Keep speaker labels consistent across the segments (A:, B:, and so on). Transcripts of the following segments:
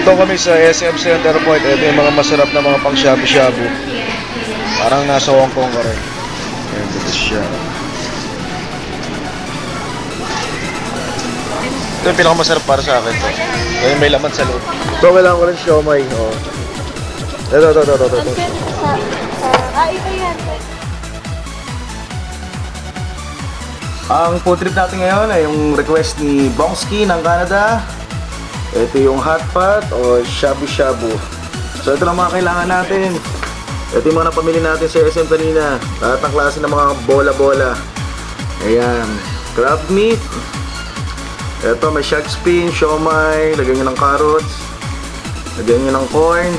A: Dito kami sa SM Center Point. Ito yung mga masarap na mga pang shabu-shabu. Parang nasa Hong Kong ka rin. Ayan, dito siya. Ito yung pinakamasarap para sa akin to. Ito yung may laman sa loob. Ito, kailangan ko rin siomay. Oh. Ito, ito, ito, ito, ito.
B: ah, ito yan.
A: Ang food trip natin ngayon ay yung request ni Bongski ng Canada. Ito yung hot pot o shabu shabu. So ito lang mga kailangan natin. Ito yung mga napamili natin sa SM kanina. Lahat ng klase ng mga bola-bola. Ayan. Crab meat. Ito may shark fin, siomay, lagyan nyo ng carrots. Lagyan nyo ng corn.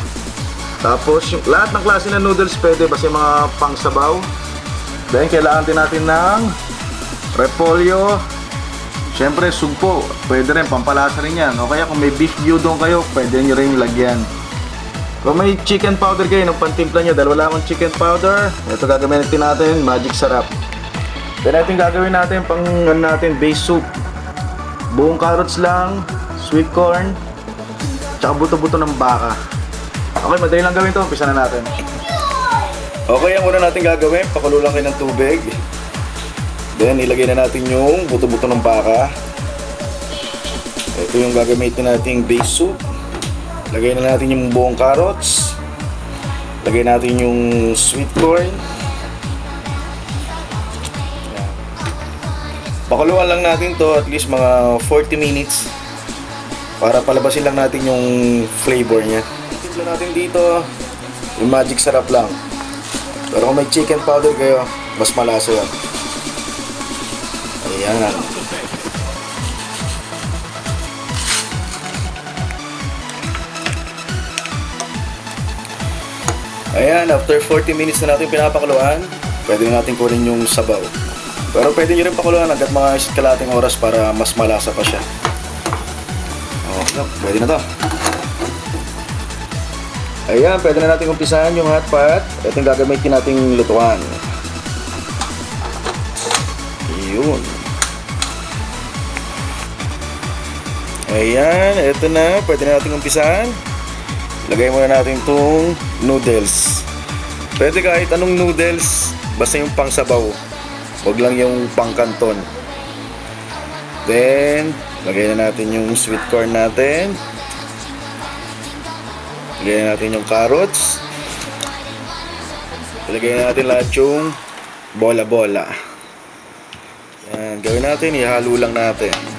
A: Tapos yung, lahat ng klase ng noodles pwede basta yung mga pangsabaw. Then kailangan din natin ng repolyo, Siyempre, sugpo. Pwede rin, pampalasa rin yan. O kaya kung may beef gyudon kayo, pwede nyo rin lagyan. Kung may chicken powder kayo, nung pantimpla nyo, dahil wala akong chicken powder, ito gagamitin natin, magic sarap. Then natin gagawin natin, pang ano natin, base soup. Buong carrots lang, sweet corn, tsaka buto-buto ng baka. Okay, madali lang gawin to. Umpisa na natin. Okay, ang una natin gagawin, pakulo lang kayo ng tubig. Then, ilagay na natin yung buto-buto ng baka. Ito yung gagamitin nating base soup. Lagay na natin yung buong carrots. Lagay natin yung sweet corn. Pakuluan lang natin to at least mga 40 minutes para palabasin lang natin yung flavor niya. Timpla natin dito yung magic sarap lang. Pero kung may chicken powder kayo, mas malasa yan. Ayan. Ayan, after 40 minutes na natin pinapakuluan, pwede na natin kunin yung sabaw. Pero pwede nyo rin pakuluan agad mga isa't kalating oras para mas malasa pa siya. Oh, pwede na to. Ayan, pwede na natin umpisahan yung hot pot. Ito yung gagamitin nating lutuan. Yun. Ayan, ito na. Pwede na natin umpisahan. Lagay muna natin itong noodles. Pwede kahit anong noodles, basta yung pang sabaw. Huwag lang yung pang kanton. Then, lagay na natin yung sweet corn natin. Lagay na natin yung carrots. Lagay na natin lahat yung bola-bola. Yan, gawin natin, ihalo lang natin.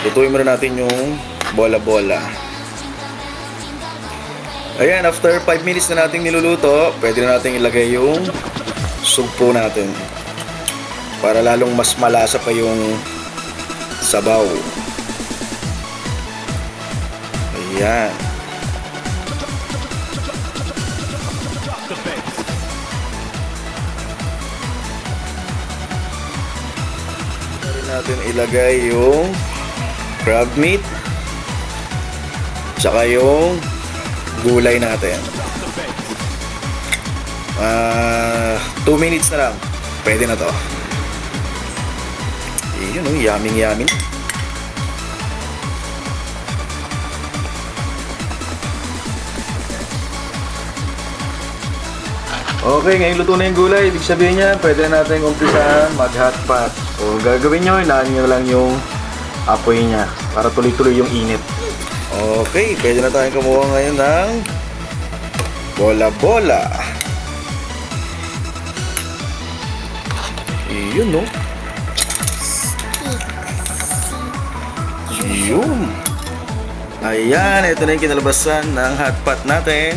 A: Lutuin muna natin yung bola-bola. Ayan, after 5 minutes na nating niluluto, pwede na natin ilagay yung sugpo natin. Para lalong mas malasa pa yung sabaw. Ayan. Pwede natin ilagay yung crab meat tsaka yung gulay natin. Ah, 2 minutes na lang. Pwede na to. Yun oh, yaming yaming. Okay, ngayon luto na yung gulay. Ibig sabihin niya, pwede na natin umpisahan mag-hot pot. So, gagawin nyo, ilaan nyo lang yung apoy niya para tuloy-tuloy yung init. Okay, pwede na tayong kumuha ngayon ng bola-bola. Yun, no? Yun. Ayan, ito na yung kinalabasan ng hot pot natin.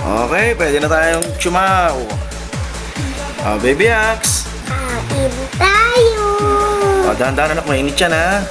A: Okay, pwede na tayong chumaw. Oh, baby axe.
B: Kain tayo!
A: Oh, dahan-dahan anak, mainit yan ha.